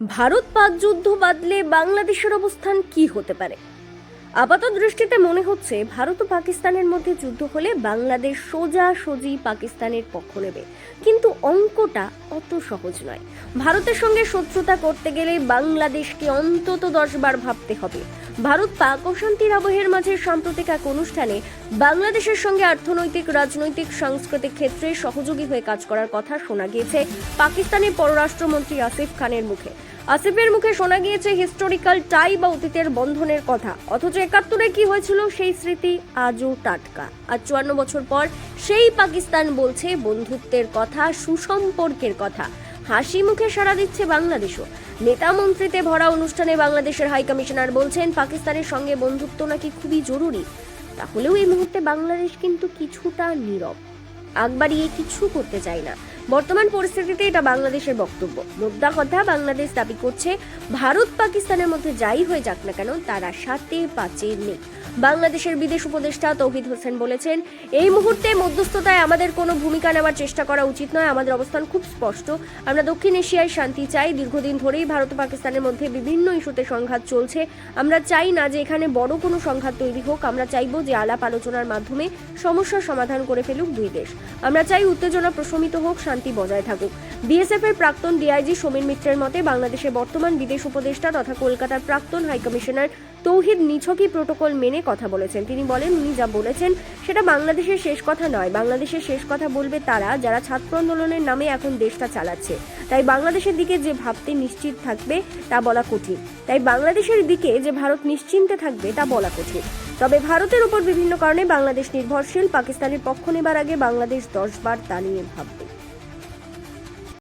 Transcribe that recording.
ভারত পাক যুদ্ধ বাদলে বাংলাদেশের অবস্থান কি হতে পারে? আপাত দৃষ্টিতে মনে হচ্ছে ভারত ও পাকিস্তানের মধ্যে যুদ্ধ হলে বাংলাদেশ সোজা সোজি পাকিস্তানের পক্ষ নেবে। কিন্তু অঙ্কটা অত সহজ নয়। ভারতের সঙ্গে শত্রুতা করতে গেলে বাংলাদেশকে অন্তত দশবার ভাবতে হবে। ভারত পাক অশান্তির আবহের মাঝে সাম্প্রতিক এক অনুষ্ঠানে বাংলাদেশের সঙ্গে অর্থনৈতিক রাজনৈতিক, সাংস্কৃতিক ক্ষেত্রে সহযোগী হয়ে কাজ করার কথা শোনা গিয়েছে পাকিস্তানের পররাষ্ট্রমন্ত্রী আসিফ খানের মুখে। আসিফের মুখে শোনা গিয়েছে হিস্টোরিক্যাল টাই বা অতীতের বন্ধনের কথা। অথচ একাত্তরে কি হয়েছিল সেই স্মৃতি আজও টাটকা। আর চুয়ান্ন বছর পর সেই পাকিস্তান বলছে বন্ধুত্বের কথা, সুসম্পর্কের কথা। হাসি মুখে সাড়া দিচ্ছে বাংলাদেশও। নেতা মন্ত্রীতে ভরা অনুষ্ঠানে বাংলাদেশের হাই কমিশনার বলছেন, পাকিস্তানের সঙ্গে বন্ধুত্ব নাকি খুবই জরুরি। তাহলেও এই মুহূর্তে বাংলাদেশ কিন্তু কিছুটা নীরব। আগবাড়িয়ে কিছু করতে চায় না। বর্তমান পরিস্থিতিতে এটা বাংলাদেশের বক্তব্য। মোদ্দা কথা বাংলাদেশ দাবি করছে, ভারত পাকিস্তানের মধ্যে যাই হয়ে যাক না কেন, তারা সাথে পাচে নেই। বাংলাদেশের বিদেশ উপদেষ্টা তৌহিদ হোসেন বলেছেন, এই মুহূর্তে মধ্যস্থতায় আমাদের কোনো ভূমিকা নেওয়ার চেষ্টা করা উচিত নয়। আমাদের অবস্থান খুব স্পষ্ট। আমরা দক্ষিণ এশিয়ায় শান্তি চাই। দীর্ঘদিন ধরেই ভারত ও পাকিস্তানের মধ্যে বিভিন্ন ইস্যুতে সংঘাত চলছে। আমরা চাই না যে এখানে বড় কোনো সংঘাত তৈরি হোক। আমরা চাইব যে আলাপ আলোচনার মাধ্যমে সমস্যার সমাধান করে ফেলুক দুই দেশ। আমরা চাই উত্তেজনা প্রশমিত হোক শান্তি বজায় থাকুক। বিএসএফ এর প্রাক্তন ডিআইজি সমীর মিত্রের মতে, বাংলাদেশের বর্তমান বিদেশ উপদেষ্টা তথা কলকাতার প্রাক্তন হাইকমিশনার তৌহিদ নিছকই প্রোটোকল মেনে কথা বলেছেন। তিনি বলেন, উনি যা বলেছেন, সেটা বাংলাদেশের শেষ কথা নয়। বাংলাদেশের শেষ কথা বলবে তারা যারা ছাত্র আন্দোলনের নামে এখন দেশটা চালাচ্ছে। তাই বাংলাদেশের দিকে যে ভাবতে নিশ্চিত থাকবে, তা বলা কঠিন। তাই বাংলাদেশের দিকে যে ভারত নিশ্চিন্তে থাকবে, তা বলা কঠিন। তবে ভারতের উপর বিভিন্ন কারণে বাংলাদেশ নির্ভরশীল। পাকিস্তানের পক্ষ নেবার আগে বাংলাদেশ দশবার তা নিয়ে ভাববে।